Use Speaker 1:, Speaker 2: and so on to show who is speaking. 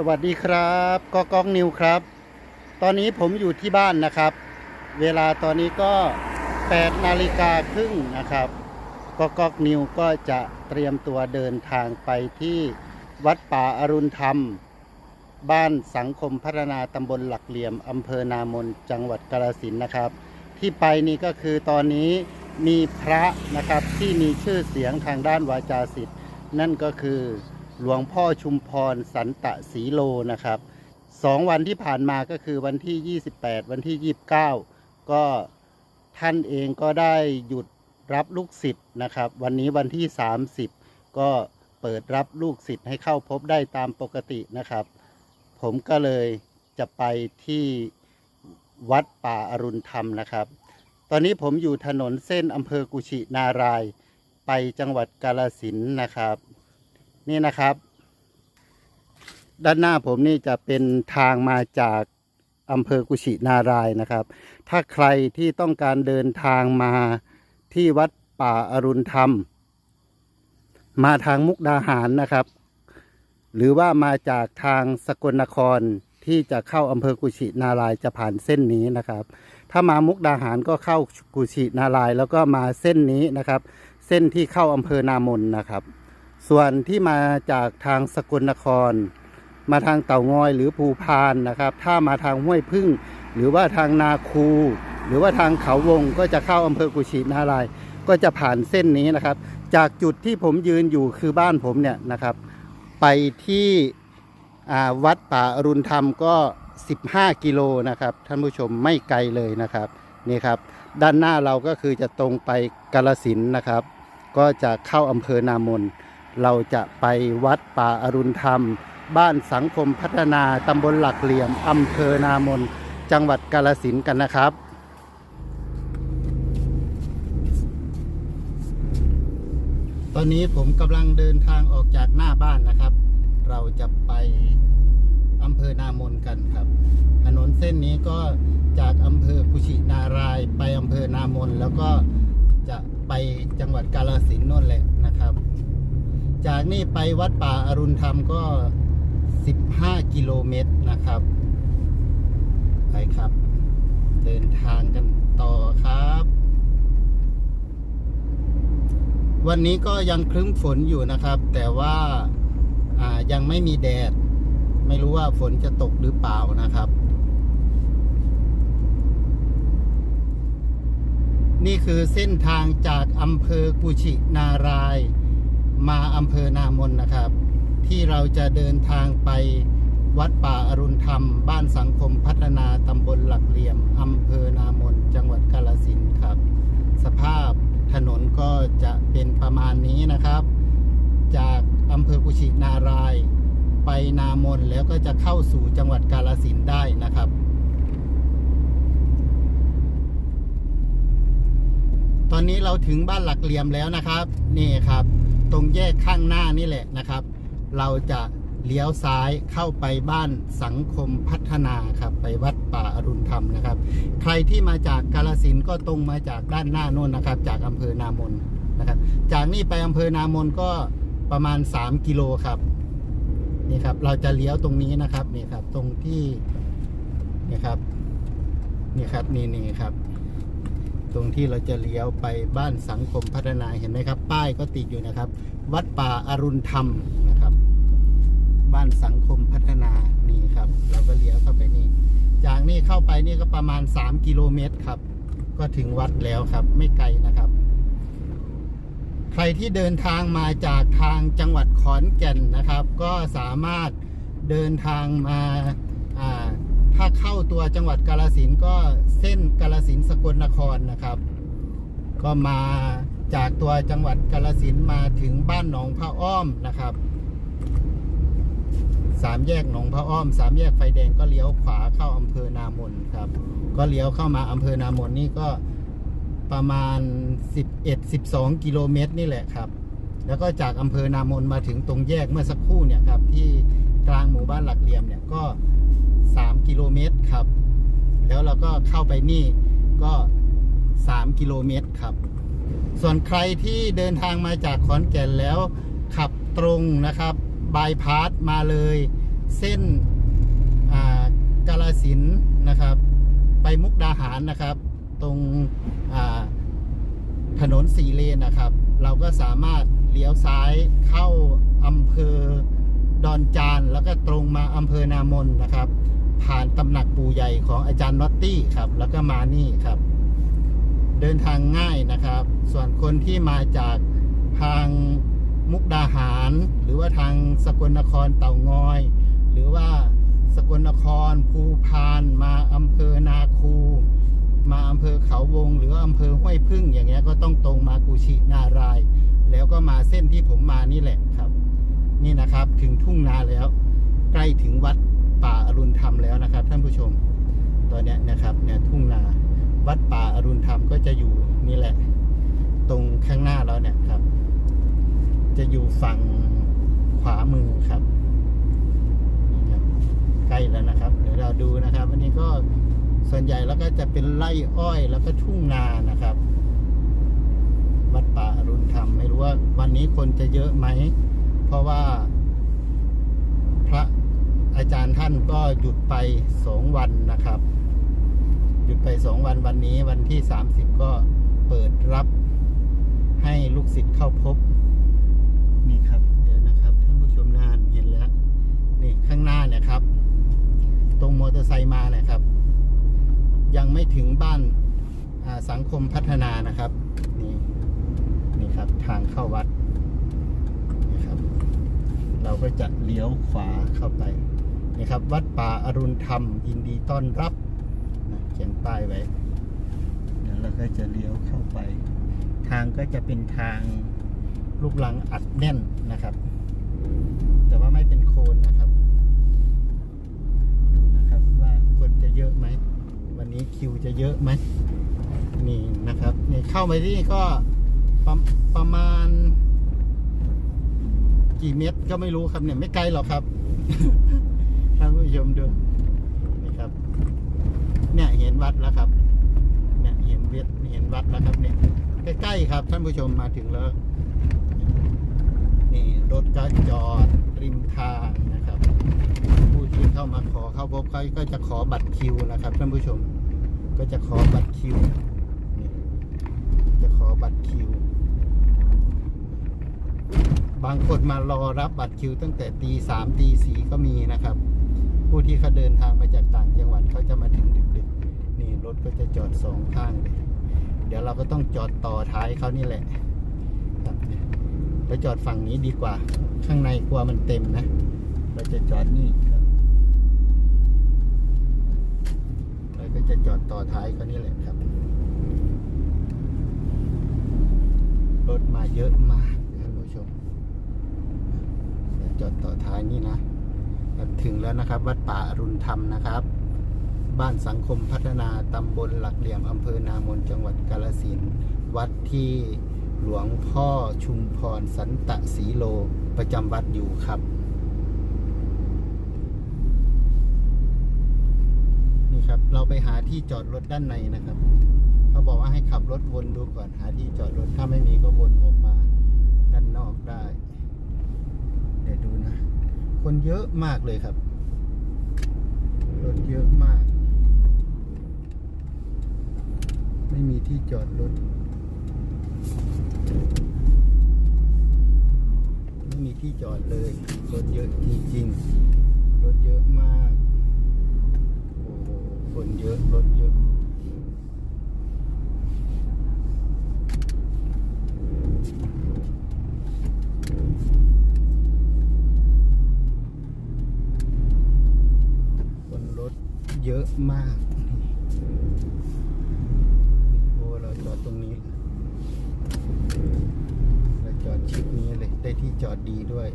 Speaker 1: สวัสดีครับก็ก้องนิวครับ ตอนนี้ผมอยู่ที่บ้านนะครับ เวลาตอนนี้ก็8นาฬิกาครึ่งนะครับก็ก๊อกนิวก็จะเตรียมตัวเดินทางไปที่วัดป่าอรุณธรรม บ้านสังคมพัฒนาตำบลหลักเหลี่ยมอำเภอนามนจังหวัดกาฬสินนะครับ ที่ไปนี่ก็คือตอนนี้มีพระนะครับที่มีชื่อเสียงทางด้านวาจาศิษย์นั่นก็คือ หลวงพ่อชุมพรสันตะสีโลนะครับสองวันที่ผ่านมาก็คือวันที่ 28 วันที่ 29 ก็ท่านเองก็ได้หยุดรับลูกศิษย์นะครับ วันนี้วันที่ 30 ก็เปิดรับลูกศิษย์ให้เข้าพบได้ตามปกตินะครับ ผมก็เลยจะไปที่วัดป่าอรุณธรรมนะครับ ตอนนี้ผมอยู่ถนนเส้นอำเภอกุชินาราย ไปจังหวัดกาลสินนะครับ นี่นะครับ ด้านหน้าผมนี่จะเป็นทางมาจากอำเภอกุชินารายนะครับ ถ้าใครที่ต้องการเดินทางมาที่วัดป่าอรุณธรรม มาทางมุกดาหารนะครับ หรือว่ามาจากทางสกลนครที่จะเข้าอำเภอกุชินารายจะผ่านเส้นนี้นะครับ ถ้ามามุกดาหารก็เข้ากุชินารายแล้วก็มาเส้นนี้นะครับ เส้นที่เข้าอำเภอนามนนะครับ ส่วนที่มาจากทางสกลนคร มาทางเต่างอยหรือภูพานนะครับ ถ้ามาทางห้วยพึ่ง หรือว่าทางนาคู หรือว่าทางเขาวงก็จะเข้าอำเภอกุชินารายก็จะผ่านเส้นนี้นะครับ จากจุดที่ผมยืนอยู่คือบ้านผมเนี่ยนะครับ ไปที่วัดป่าอรุณธรรมก็ 15 กิโลนะครับ ท่านผู้ชมไม่ไกลเลยนะครับนี่ครับ ด้านหน้าเราก็คือจะตรงไปกาลสินนะครับ ก็จะเข้าอำเภอนามน เราจะไปวัดป่าอรุณธรรม บ้านสังคมพัฒนาตำบลหลักเหลี่ยมอำเภอนามน จังหวัดกาลสินกันนะครับ ตอนนี้ผมกำลังเดินทางออกจากหน้าบ้านนะครับ เราจะไปอำเภอนามนกันครับ ถนนเส้นนี้ก็จากอำเภอกุชินารายไปอำเภอนามนแล้วก็จะไปจังหวัดกาฬสินนู่นแหละนะครับ จากนี่ไปวัดป่าอรุณธรรมก็ 15 กิโลเมตรนะครับ ไปครับ เดินทางกันต่อครับ วันนี้ก็ยังครึ้มฝนอยู่นะครับ แต่ว่าายังไม่มีแดด ไม่รู้ว่าฝนจะตกหรือเปล่านะครับนี่คือเส้นทางจากอำเภอกุชินาราย มาอำเภอนามนนะครับ ที่เราจะเดินทางไปวัดป่าอรุณธรรม บ้านสังคมพัฒนาตำบลหลักเหลี่ยมอำเภอนามนจังหวัดกาฬสินครับ สภาพถนนก็จะเป็นประมาณนี้นะครับ จากอำเภอกุชินาราย ไปนามนแล้วก็จะเข้าสู่จังหวัดกาฬสินได้นะครับตอนนี้เราถึงบ้านหลักเหลี่ยมแล้วนะครับ นี่ครับ ตรงแยกข้างหน้านี่แหละนะครับ เราจะเลี้ยวซ้ายเข้าไปบ้านสังคมพัฒนาครับ ไปวัดป่าอรุณธรรมนะครับ ใครที่มาจากกาลสินก็ตรงมาจากด้านหน้าโน่นนะครับ จากอำเภอนามนนะครับ จากนี่ไปอำเภอนามนก็ประมาณ 3 กิโลครับนี่ครับ เราจะเลี้ยวตรงนี้นะครับนี่ครับ ตรงที่นี่ครับนี่ครับนี่นี่ครับ ตรงที่เราจะเลี้ยวไปบ้านสังคมพัฒนาเห็นไหมครับ ป้ายก็ติดอยู่นะครับ วัดป่าอรุณธรรมนะครับ บ้านสังคมพัฒนานี่ครับ เราก็เลี้ยวเข้าไปนี่ จากนี่เข้าไปนี่ก็ประมาณ 3 กิโลเมตรครับ ก็ถึงวัดแล้วครับ ไม่ไกลนะครับ ใครที่เดินทางมาจากทางจังหวัดขอนแก่นนะครับ ก็สามารถเดินทางมา ถ้าเข้าตัวจังหวัดกาลสินก็เส้นกาลสินสกลนครนะครับ ก็มาจากตัวจังหวัดกาลสินมาถึงบ้านหนองพระอ้อมนะครับสามแยกหนองพระอ้อมสามแยกไฟแดงก็เลี้ยวขวาเข้าอำเภอนามนครับ ก็เลี้ยวเข้ามาอำเภอนามนนี่ก็ประมาณ 11-12 กิโลเมตรนี่แหละครับ แล้วก็จากอำเภอนามนมาถึงตรงแยกเมื่อสักครู่เนี่ยครับที่กลางหมู่บ้านหลักเหลี่ยมเนี่ยก็ 3 กิโลเมตรครับ แล้วเราก็เข้าไปนี่ก็ 3 กิโลเมตรครับ ส่วนใครที่เดินทางมาจากขอนแก่นแล้ว ขับตรงนะครับบายพาสมาเลย เส้นกาลสินนะครับ ไปมุกดาหารนะครับ ตรงถนนสีเลนนะครับ เราก็สามารถเลี้ยวซ้ายเข้าอำเภอดอนจาน แล้วก็ตรงมาอำเภอนามนนะครับ ผ่านตำหนักปู่ใหญ่ของอาจารย์นอตตี้ครับ แล้วก็มานี่ครับ เดินทางง่ายนะครับ ส่วนคนที่มาจากทางมุกดาหาร หรือว่าทางสกลนครเต่างอย หรือว่าสกลนครภูพานมาอำเภอนาคู มาอำเภอเขาวง หรืออำเภอห้วยพึ่งอย่างเงี้ยก็ต้องตรงมากุชินาราย แล้วก็มาเส้นที่ผมมานี่แหละครับ นี่นะครับถึงทุ่งนาแล้ว ใกล้ถึงวัด ป่าอรุณธรรมแล้วนะครับ ท่านผู้ชมตอนนี้นะครับเนี่ยทุ่งนาวัดป่าอรุณธรรมก็จะอยู่นี่แหละ ตรงข้างหน้าเราเนี่ยครับ จะอยู่ฝั่งขวามือครับ ใกล้แล้วนะครับ เดี๋ยวเราดูนะครับ อันนี้ก็ส่วนใหญ่แล้วก็จะเป็นไร่อ้อยแล้วก็ทุ่งนานะครับ วัดป่าอรุณธรรม ไม่รู้ว่าวันนี้คนจะเยอะไหม เพราะว่า อาจารย์ท่านก็หยุดไปสองวันนะครับ หยุดไปสองวันวันนี้วันที่สามสิบก็เปิดรับให้ลูกศิษย์เข้าพบ นี่ครับ เดี๋ยวนะครับท่านผู้ชมนานเห็นแล้ว นี่ข้างหน้าเนี่ยครับ ตรงมอเตอร์ไซค์มาเนี่ยครับ ยังไม่ถึงบ้านสังคมพัฒนานะครับ นี่นี่ครับทางเข้าวัดนะครับ เราก็จะเลี้ยวขวาเข้าไป นี่ครับ วัดป่าอรุณธรรม ยินดีต้อนรับนะเขียนป้ายไว้เดี๋ยวเราก็จะเลี้ยวเข้าไป ทางก็จะเป็นทางลูกลังอัดแน่นนะครับ แต่ว่าไม่เป็นโคลนนะครับดูนะครับว่าคนจะเยอะไหม วันนี้คิวจะเยอะไหมนี่นะครับนี่เข้าไปที่นี่ก็ประประมาณ กี่เมตรก็ไม่รู้ครับเนี่ยไม่ไกลหรอกครับ ท่านผู้ชมดูนี่ครับ เนี่ยเห็นวัดแล้วครับ เนี่ยเห็นเวทเห็นวัดแล้วครับเนี่ยใกล้ๆครับ ท่านผู้ชมมาถึงแล้ว นี่รถก็จอดริมทางนะครับ ผู้ที่เข้ามาขอเข้าพบเขาก็จะขอบัตรคิวนะครับ ท่านผู้ชม ก็จะขอบัตรคิวจะขอบัตรคิว บางคนมารอรับบัตรคิว ตั้งแต่ตีสามตีสี่ก็มีนะครับ ผู้ที่เขาเดินทางมาจากต่างจังหวัดเขาจะมาถึงดึกๆนี่รถก็จะจอดสองข้างเลยเดี๋ยวเราก็ต้องจอดต่อท้ายเขานี่แหละครับไปจอดฝั่งนี้ดีกว่า ข้างในกลัวมันเต็มนะ เราจะจอดนี่เราก็จะจอดต่อท้ายเขานี่แหละครับ รถมาเยอะมากท่านผู้ชมจอดต่อท้ายนี่นะ ถึงแล้วนะครับ วัดป่าอรุณธรรมนะครับ บ้านสังคมพัฒนาตำบลหลักเหลี่ยมอำเภอนามนจังหวัดกาลสินวัดที่หลวงพ่อชุมพรสันตะสีโลประจำวัดอยู่ครับ นี่ครับเราไปหาที่จอดรถด้านในนะครับ เขาบอกว่าให้ขับรถวนดูก่อนหาที่จอดรถถ้าไม่มีก็วนออกมา ด้านนอกได้ เดี๋ยวดูนะ คนเยอะมากเลยครับ รถเยอะมาก ไม่มีที่จอดรถ ไม่มีที่จอดเลย รถเยอะจริงๆ รถเยอะมาก โอ้โหคนเยอะ รถเยอะ คนรถ เยอะมากโอ้เราจอดตรงนี้ เราจอดชิดนี้เลย ได้ที่จอดดีด้วย